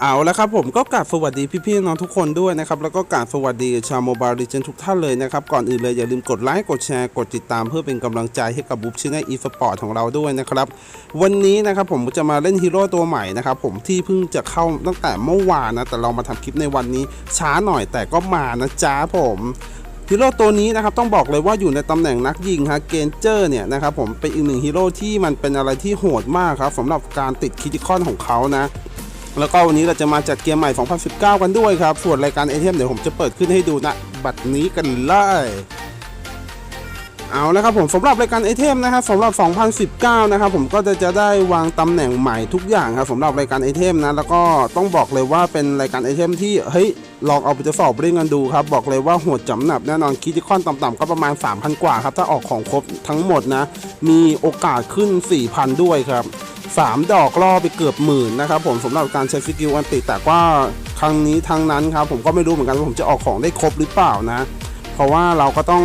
เอาแล้วครับผมก็กราบสวัสดีพี่ๆน้องทุกคนด้วยนะครับแล้วก็กราบสวัสดีชาวโมบายดิจนทุกท่านเลยนะครับก่อนอื่นเลยอย่าลืมกดไลค์กดแชร์กดติดตามเพื่อเป็นกำลังใจให้กับบุ๊บชินอีสปอร์ตของเราด้วยนะครับวันนี้นะครับผมจะมาเล่นฮีโร่ตัวใหม่นะครับผมที่เพิ่งจะเข้าตั้งแต่เมื่อวานนะแต่เรามาทำคลิปในวันนี้ช้าหน่อยแต่ก็มานะจ๊ะผมฮีโร่ตัวนี้นะครับต้องบอกเลยว่าอยู่ในตำแหน่งนักยิงฮะเกนเจอร์เนี่ยนะครับผมเป็นอีกหนึ่งฮีโร่ที่มันเป็นอะไรที่โหดมากครับสำหรับการติดคิติคอนของเขานะ แล้วก็วันนี้เราจะมาจัดเกมใหม่ 2019 กันด้วยครับ ส่วนรายการไอเทมเดี๋ยวผมจะเปิดขึ้นให้ดูนะ บัตรนี้กันเลย เอาละครับผมสำหรับรายการไอเทมนะครับสำหรับ 2019 นะครับผมก็จะจะได้วางตำแหน่งใหม่ทุกอย่างครับสำหรับรายการไอเทมนะแล้วก็ต้องบอกเลยว่าเป็นรายการไอเทมที่เฮ้ยลองเอาไปทดสอบเล่นกันดูครับบอกเลยว่าโหดจำหนับแน่นอนคิดคอนต่ำๆก็ประมาณ 3,000 กว่าครับถ้าออกของครบทั้งหมดนะมีโอกาสขึ้น 4,000 ด้วยครับ3 ดอกล่อไปเกือบหมื่นนะครับผมสำหรับการใช้สกิลอันติแต่ว่าครั้งนี้ทางนั้นครับผมก็ไม่รู้เหมือนกันว่าผมจะออกของได้ครบหรือเปล่านะ เพราะว่าเราก็ต้อง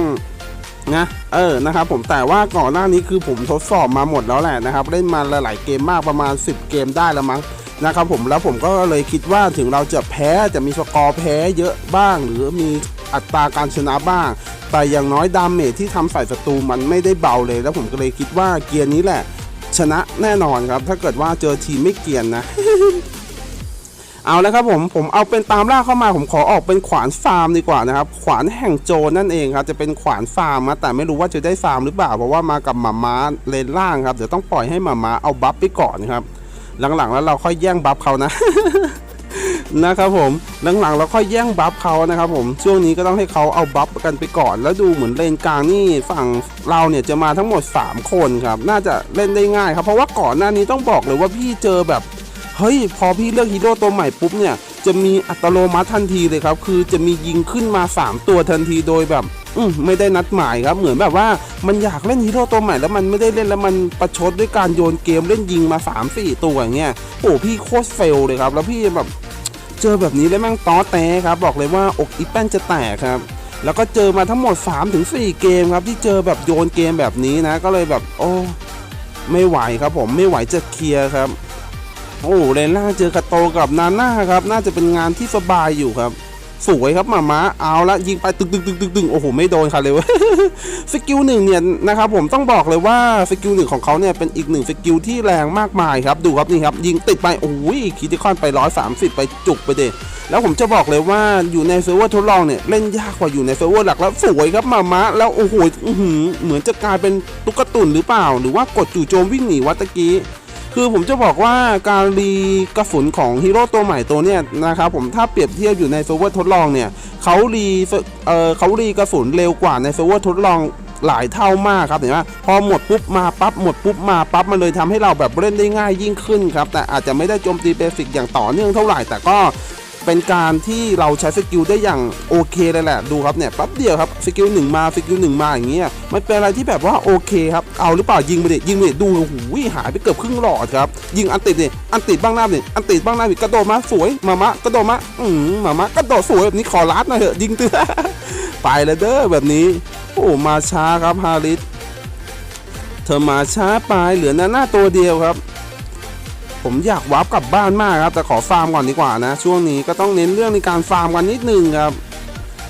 นะเออนะครับผมแต่ว่าก่อนหน้านี้คือผมทดสอบมาหมดแล้วแหละนะครับเล่นมาหลายๆเกมมากประมาณ 10 เกมได้ล้วมั้งนะครับผมแล้วผมก็เลยคิดว่าถึงเราจะแพ้จะมีสกอร์แพ้เยอะบ้าง หรือมีอัตราการชนะบ้าง แต่อย่างน้อยดาเมจที่ทำใส่ศัตรูมันไม่ได้เบาเลย แล้วผมก็เลยคิดว่าเกียร์นี้แหละ ชนะแน่นอนครับ ถ้าเกิดว่าเจอทีมไม่เกียนนะ เอาแล้วครับผมผมเอาเป็นตามล่าเข้ามาผมขอออกเป็นขวานฟาร์มดีกว่านะครับ ขวานแห่งโจรนั่นเองครับจะเป็นขวานฟาร์มนะแต่ไม่รู้ว่าจะได้ฟาร์มหรือเปล่าเพราะว่ามากับหมาม้าเลนล่างครับเดี๋ยวต้องปล่อยให้หมาม้าเอาบัฟไปก่อนครับหลังๆแล้วเราค่อยแย่งบัฟเขานะนะครับผมหลังๆเราค่อยแย่งบัฟเขานะครับผมช่วงนี้ก็ต้องให้เขาเอาบัฟกันไปก่อน แล้วดูเหมือนเลนกลางนี่ฝั่งเราเนี่ยจะมาทั้งหมด 3 คนครับน่าจะเล่นได้ง่ายครับเพราะว่าก่อนหน้านี้ต้องบอกเลยว่าพี่เจอแบบ เฮ้ยพอพี่เลือกฮีโร่ตัวใหม่ปุ๊บเนี่ยจะมีอัตโนมัติทันทีเลยครับ คือจะมียิงขึ้นมา 3 ตัวทันทีโดยแบบอืมไม่ได้นัดหมายครับ เหมือนแบบว่ามันอยากเล่นฮีโร่ตัวใหม่แล้วมันไม่ได้เล่นแล้วมันประชดด้วยการโยนเกมเล่นยิงมา 3-4 ตัวอย่างเงี้ยโอ้พี่โคตรเฟลเลยครับ แล้วพี่แบบเจอแบบนี้แล้วแม่งต้อแต้ครับ บอกเลยว่าอกอีแป้นจะแตกครับ แล้วก็เจอมาทั้งหมด 3-4 เกมครับ ที่เจอแบบโยนเกมแบบนี้นะ ก็เลยแบบ โอ้ ไม่ไหวครับผมไม่ไหวจะเคลียร์ครับ โอ้เลนล่างเจอกระโตกับนาน่าครับ น่าจะเป็นงานที่สบายอยู่ครับ สวยครับหมาม้าเอาละยิงไปตึงตึงตึงตึงตึงโอ้โหไม่โดนค่ะเลยเวสกิลหนึ่งเนี่ยนะครับผมต้องบอกเลยว่าสกิลหนึ่งของเขาเนี่ยเป็นอีกหนึ่งสกิลที่แรงมากมายครับดูครับนี่ครับยิงติดไปโอ้ยคิติคอนไป130ไปจุกไปเดแล้วผมจะบอกเลยว่าอยู่ในเซิร์ฟเวอร์ทดลองเนี่ยเล่นยากกว่าอยู่ในเซิร์ฟเวอร์หลักแล้วสวยครับมาม้าแล้วโอ้โหเหมือนจะกลายเป็นตุ๊กตุนหรือเปล่า หรือว่ากดจู่โจมวิ่งหนีวัตะกี้ คือผมจะบอกว่าการรีกระสุนของฮีโร่ตัวใหม่ตัวเนี้ยนะครับผมถ้าเปรียบเทียบอยู่ในเซิร์ฟเวอร์ทดลองเนี่ยเขารีเออเขารีกระสุนเร็วกว่าในเซิร์ฟเวอร์ทดลองหลายเท่ามากครับเห็นไหมพอหมดปุ๊บมาปั๊บหมดปุ๊บมาปั๊บมันเลยทำให้เราแบบเล่นได้ง่ายยิ่งขึ้นครับแต่อาจจะไม่ได้โจมตีเบสิกอย่างต่อเนื่องเท่าไหร่แต่ก็ เป็นการที่เราใช้สกิลได้อย่างโอเคเลยแหละดูครับเนี่ยแป๊บเดียวครับสกิลหนึ่งมาสกิลหนึ่งมาอย่างเงี้ยมันเป็นอะไรที่แบบว่าโอเคครับเอาหรือเปล่ายิงไปดิยิงไปดิดูโอ้โหหายไปเกือบครึ่งหลอดครับยิงอันติดเนี่ยอันติดบ้างหน้าเนี่ยอันติดบ้างหน้าเนี่ยกระโดดมาสวยมามะกระโดดมาอืมมามะกระโดดสวยแบบนี้ขอลัดหน่อยเถอะยิงเตือไปแล้วเด้อแบบนี้ โอ้มาช้าครับฮาริสเธอมาช้าไปเหลือหน้าหน้าตัวเดียวครับ ผมอยากวาร์ปกลับบ้านมากครับ แต่ขอฟาร์มก่อนดีกว่านะ ช่วงนี้ก็ต้องเน้นเรื่องในการฟาร์มกันนิดนึงครับ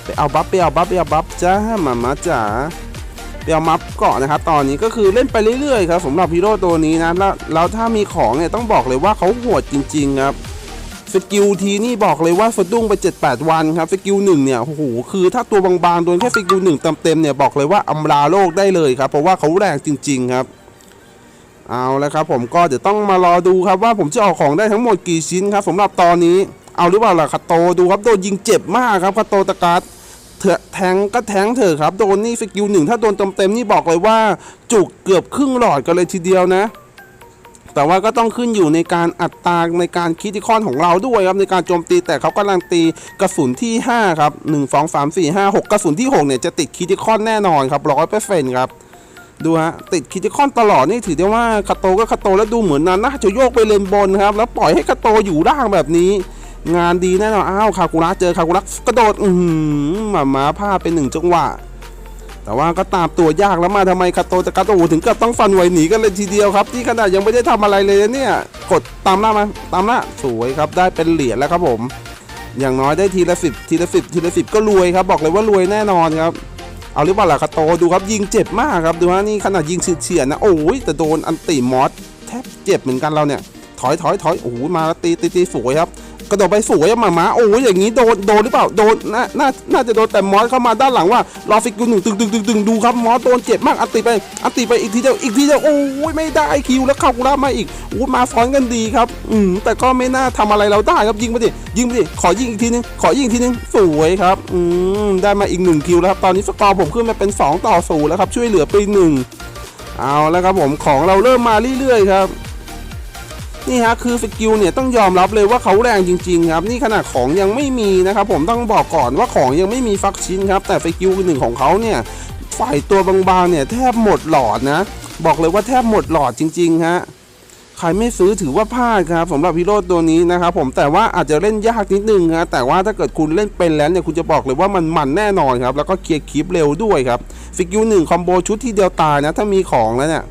ไปเอาบัฟไปเอาบัฟไปเอาบัฟจ้ามามาจ๋าไปเอามัฟก่อนนะครับ ตอนนี้ก็คือเล่นไปเรื่อยๆครับสำหรับฮีโร่ตัวนี้นะแล้วแล้วถ้ามีของเนี่ยต้องบอกเลยว่าเขาโหดจริง ๆ ครับสกิลทีนี่บอกเลยว่าสะดุ้งไป 7-8 วันครับสกิลหนึ่งเนี่ยโอ้โหคือถ้าตัวบางๆโดนแค่สกิลหนึ่งเต็มๆเนี่ยบอกเลยว่าอำลาโลกได้เลยครับ เพราะว่าเขาแรงจริง ๆ ครับ เอาแล้วครับผมก็เดี๋ยวต้องมารอดูครับว่าผมจะออกของได้ทั้งหมดกี่ชิ้นครับสำหรับตอนนี้เอาหรือเปล่าล่ะคาโตดูครับโดนยิงเจ็บมากครับคาโตตะการ์ดเถอะแทงก็แทงเถอะครับโดนนี่สกิลหนึ่งถ้าโดนเต็มๆนี่บอกเลยว่าจุกเกือบครึ่งหลอดกันเลยทีเดียวนะ แต่ว่าก็ต้องขึ้นอยู่ในการอัตราในการคิดที่คอนของเราด้วยครับในการโจมตีแต่เขากำลังตีกระสุนที่ 5 ครับ 1 2 3 4 5 6 กระสุนที่ 6 เนี่ยจะติดคิดที่คอนแน่นอนครับร้อยเปอร์เซ็นต์ครับ ดูฮะติดคิดที่คอนตลอดนี่ถือได้ว่าคาโตก็คาโตแล้วดูเหมือนนั้นน่าจะโยกไปเลนบนครับ แล้วปล่อยให้คาโตอยู่ล่างแบบนี้ งานดีแน่นอนอ้าวคากุระเจอคากุระกระโดดอือหือหมาม้าพลาดไปหนึ่งจังหวะ แต่ว่าก็ตามตัวยากแล้วมาทำไมคาโตตะกัดโอ้ถึงกับต้องฟันไหวหนีกันเลยทีเดียวครับที่ขนาดยังไม่ได้ทำอะไรเลยเนี่ยกดตามหน้ามาตามหน้าสวยครับได้เป็นเหรียญแล้วครับผม อย่างน้อยได้ทีละสิบทีละสิบทีละสิบก็รวยครับ บอกเลยว่ารวยแน่นอนครับ เอาหรือเปล่าล่ะคาโตดูครับยิงเจ็บมากครับดูฮะนี่ขนาดยิงเฉียดนะโอ้ยแต่โดนอันติมอสแทบเจ็บเหมือนกันเราเนี่ยถอยถอยถอยโอ้โหมาตีตีตีสวยครับ กระโดดไปสวยหมาหมาโอ้ยอย่างนี้โดนโดนหรือเปล่าโดนน่าน่าน่าจะโดนแต่มอสเข้ามาด้านหลังว่ารอฟิกูหนึ่งตึงตึงตึงตึงดูครับมอสโดนเจ็บมากอันติไปอันติไปอีกทีเดียวอีกทีเดียวโอ้ยไม่ได้คิวแล้วเข้ากุรามาอีกโอ้มาซ้อนกันดีครับอืมแต่ก็ไม่น่าทำอะไรเราได้ครับยิงไปดิยิงไปดิขอยิงอีกทีนึงขอยิงอีกทีนึงสวยครับอืมได้มาอีกหนึ่งคิวแล้วครับตอนนี้สกอร์ผมขึ้นมาเป็นสองต่อศูนย์แล้วครับช่วยเหลือไปหนึ่งเอาแล้วครับผมของเราเริ่มมาเรื่อยๆครับ นี่ฮะคือสกิลเนี่ยต้องยอมรับเลยว่าเขาแรงจริงๆครับนี่ขนาดของยังไม่มีนะครับผมต้องบอกก่อนว่าของยังไม่มีฟักชิ้นครับแต่สกิลหนึ่งของเขาเนี่ยฝ่ายตัวบางๆเนี่ยแทบหมดหลอดนะ บอกเลยว่าแทบหมดหลอดจริงๆฮะใครไม่ซื้อถือว่าพลาดครับสำหรับฮีโร่ตัวนี้นะครับผมแต่ว่าอาจจะเล่นยากนิดนึงฮะแต่ว่าถ้าเกิดคุณเล่นเป็นแล้วเนี่ยคุณจะบอกเลยว่ามันมันแน่นอนครับแล้วก็เคลียร์คลิปเร็วด้วยครับสกิลหนึ่งคอมโบชุดที่เดียวตายนะถ้ามีของแล้วเนี่ย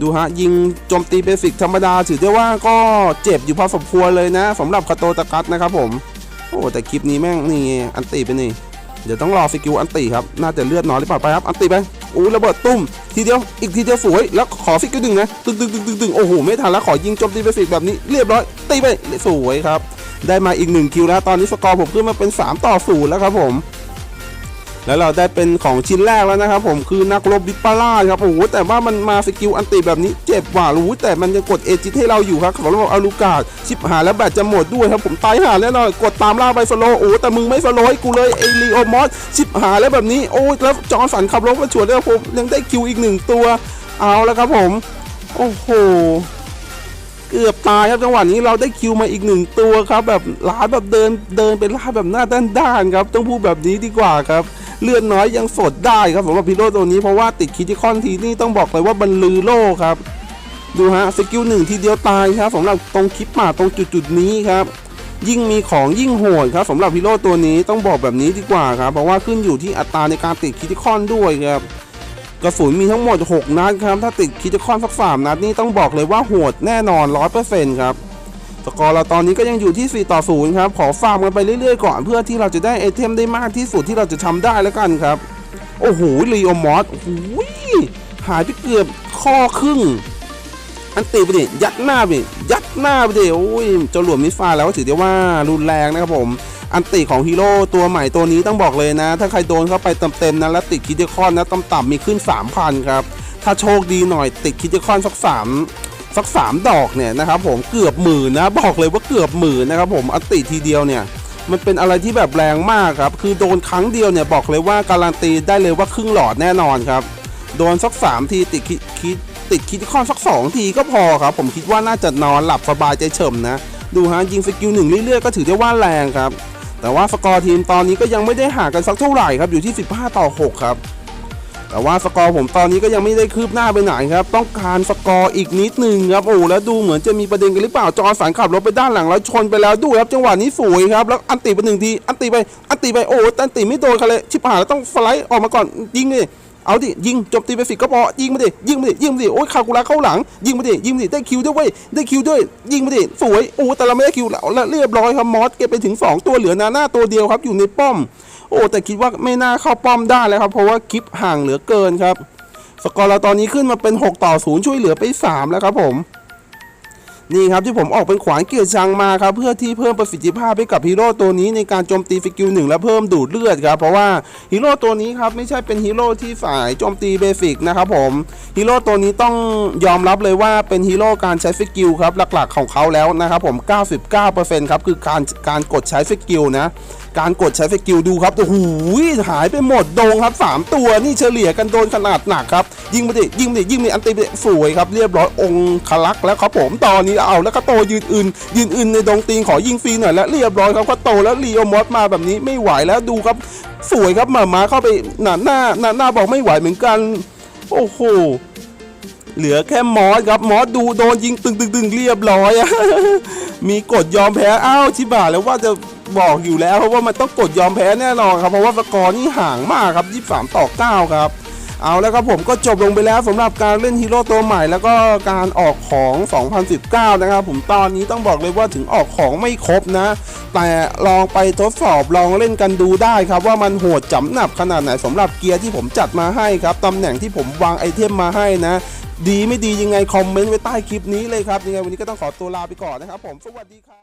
ดูฮะ ยิงโจมตีเบสิกธรรมดา ถือได้ว่าก็เจ็บอยู่พอสมควรเลยนะสำหรับคาโตตะกัสนะครับผม โอ้ แต่คลิปนี้แม่งนี่อันตีไปนี่ เดี๋ยวต้องรอสกิลอันตีครับ น่าจะเลือดน้อยหรือเปล่าไปครับ อันตีไปอู้ระเบิดตุ้ม ทีเดียวอีกทีเดียวสวย แล้วขอสกิลหนึ่งนะตึงตึงตึงตึงตึงโอ้โหไม่ทันแล้วขอยิงโจมตีเบสิกแบบนี้เรียบร้อยตีไปสวยครับได้มาอีกหนึ่งคิวแล้วตอนนี้สกอร์ผมขึ้นมาเป็น 3 ต่อ0แล้วครับผม แล้วเราได้เป็นของชิ้นแรกแล้วนะครับผมคือนักรบดิปปาร่าครับโอ้โหแต่ว่ามันมาสกิลอันติแบบนี้เจ็บหว่ารู้แต่มันยังกดเอจิตให้เราอยู่ครับของเราอาลูกาดชิบหายแล้วแบตจะหมดด้วยครับผมตายหาแน่นอนกดตามล่าไปสโลโอ้แต่มึงไม่สโลให้กูเลยไอรีโอมอสชิบหายแล้วแบบนี้โอ้แล้วจอร์นสันขับรถมาฉวดแล้วผมยังได้คิวอีกหนึ่งตัว เอาแล้วครับผม โอ้โหเกือบตายครับจังหวะนี้เราได้คิวมาอีกหนึ่งตัวครับ แบบล้าแบบเดินเดินเป็นล่าแบบหน้าด้านๆครับ ต้องพูดแบบนี้ดีกว่าครับ เลือดน้อยยังสดได้ครับสำหรับพีโรตัวนี้เพราะว่าติดคิติคอนทีนี่ต้องบอกเลยว่าบรรลือโลกครับ ดูฮะสกิลหนึ่งทีเดียวตายครับสำหรับตรงคลิปหมาตรงจุดๆนี้ครับยิ่งมีของยิ่งโหดครับสำหรับฮีโรตัวนี้ต้องบอกแบบนี้ดีกว่าครับเพราะว่าขึ้นอยู่ที่อัตราในการติดคิติคอนด้วยครับกระสุนมีทั้งหมด 6 นัดครับ ถ้าติดคิดคอนสักสามนัดนี่ต้องบอกเลยว่าโหดแน่นอน 100%ครับ สกอร์เราตอนนี้ก็ยังอยู่ที่ 4 ต่อ 0 ครับ ขอฟาร์มกันไปเรื่อยๆ ก่อน เพื่อที่เราจะได้ไอเทมได้มากที่สุดที่เราจะทำได้แล้วกันครับ โอ้โหลีโอมอสโอ้โหหายไปเกือบข้อครึ่ง อันตีไปดิยัดหน้าไปยัดหน้าไปดิโอ้ยจ้าหลวมมิสไฟาแล้วถือได้ว่ารุนแรงนะครับผมอันติของฮีโร่ตัวใหม่ตัวนี้ต้องบอกเลยนะ ถ้าใครโดนเข้าไปเต็มๆนะแล้วติดคิดคอนนะต่ำๆมีขึ้น 3,000 ครับ ถ้าโชคดีหน่อยติดคิดคอนสัก3 สัก 3 ดอกเนี่ยนะครับผมเกือบหมื่นนะบอกเลยว่าเกือบหมื่นนะครับผมอัติทีเดียวเนี่ยมันเป็นอะไรที่แบบแรงมากครับ คือโดนครั้งเดียวเนี่ยบอกเลยว่าการันตีได้เลยว่าครึ่งหลอดแน่นอนครับ โดนสัก 3 ทีติดคิดติดคิดคอนสัก 2 ทีก็พอครับ ผมคิดว่าน่าจะนอนหลับสบายใจเฉมนะ ดูฮะยิงสกิลหนึ่งเรื่อยๆก็ถือได้ว่าแรงครับ แต่ว่าสกอร์ทีมตอนนี้ก็ยังไม่ได้ห่างกันสักเท่าไหร่ครับอยู่ที่ 15 ต่อ 6 ครับ แต่ว่าสกอร์ผมตอนนี้ก็ยังไม่ได้คืบหน้าไปไหนครับ ต้องการสกอร์อีกนิดหนึ่งครับโอ้แล้วดูเหมือนจะมีประเด็นกันหรือเปล่าจอสันขับรถไปด้านหลังแล้วชนไปแล้วดูครับจังหวะนี้สวยครับแล้วอันตีไปหนึ่งทีอันตีไปอันตีไปโอ้แต่อันตีไม่โดนใครเลยชิบหายแล้วต้องสไลด์ออกมาก่อนยิงเลยเอาดิยิงจบตีไปสิก็พอยิงมาดิยิงมาดิยิงมาดิโอ้ยคากุระเข้าหลัง ยิงมาดิยิงมาดิได้คิวด้วยเว้ยได้คิวด้วย ยิงมาดิสวยโอ้แต่เราไม่ได้คิวแล้วเรียบร้อยครับมอสเก็บไปถึงสองตัวเหลือนาหน้าตัวเดียวครับอยู่ในป้อม โอ้แต่คิดว่าไม่น่าเข้าป้อมได้แล้วครับ เพราะว่าคลิปห่างเหลือเกินครับ สกอร์เราตอนนี้ขึ้นมาเป็น 6 ต่อ 0 ช่วยเหลือไป 3 แล้วครับผมนี่ครับที่ผมออกเป็นขวานเกียร์ชังมาครับเพื่อที่เพิ่มประสิทธิภาพให้กับฮีโร่ตัวนี้ในการโจมตีฟิกิลหนึ่งและเพิ่มดูดเลือดครับเพราะว่าฮีโร่ตัวนี้ครับไม่ใช่เป็นฮีโร่ที่ฝ่ายโจมตีเบสิกนะครับผมฮีโร่ตัวนี้ต้องยอมรับเลยว่าเป็นฮีโร่การใช้ฟิกิลครับหลักๆของเขาแล้วนะครับผม 99%ครับคือการการกดใช้ฟิกิลนะ การกดใช้สกิลดูครับโอ้โหหายไปหมดโดงครับ 3 ตัวนี่เฉลี่ยกันโดนขนาดหนักครับ ยิงไปดิยิงไปดิยิงไปอันตีไปสวยครับเรียบร้อยองคลักแล้วครับผมตอนนี้เอาแล้วก็โตยืนอื่น ยืนอื่นในดงตีนขอยิงฟรีหน่อยแล้วเรียบร้อยครับก็โตแล้วลีโอมอสมาแบบนี้ไม่ไหวแล้วดูครับ สวยครับหมามาเข้าไปหน้าหน้าหน้าหน้าบอกไม่ไหวเหมือนกัน โอ้โหเหลือแค่มอสครับมอสดูโดนยิงตึงตึงตึงเรียบร้อยอะมีกดยอมแพ้อ้าวชิบะแล้วว่าจะ บอกอยู่แล้วเพราะว่ามันต้องกดยอมแพ้แน่นอนครับเพราะว่าสกอร์นี่ห่างมากครับ 23 ต่อ 9 ครับ เอาแล้วครับผมก็จบลงไปแล้วสำหรับการเล่นฮีโร่ตัวใหม่ แล้วก็การออกของ 2019 นะครับผมตอนนี้ต้องบอกเลยว่าถึงออกของไม่ครบนะ แต่ลองไปทดสอบลองเล่นกันดูได้ครับ ว่ามันโหดจำหนับขนาดไหนสำหรับเกียร์ที่ผมจัดมาให้ครับตำแหน่งที่ผมวางไอเทมมาให้นะ ดีไม่ดียังไงคอมเมนต์ไว้ใต้คลิปนี้เลยครับยังไงวันนี้ก็ต้องขอตัวลาไปก่อนนะครับผมสวัสดีครับ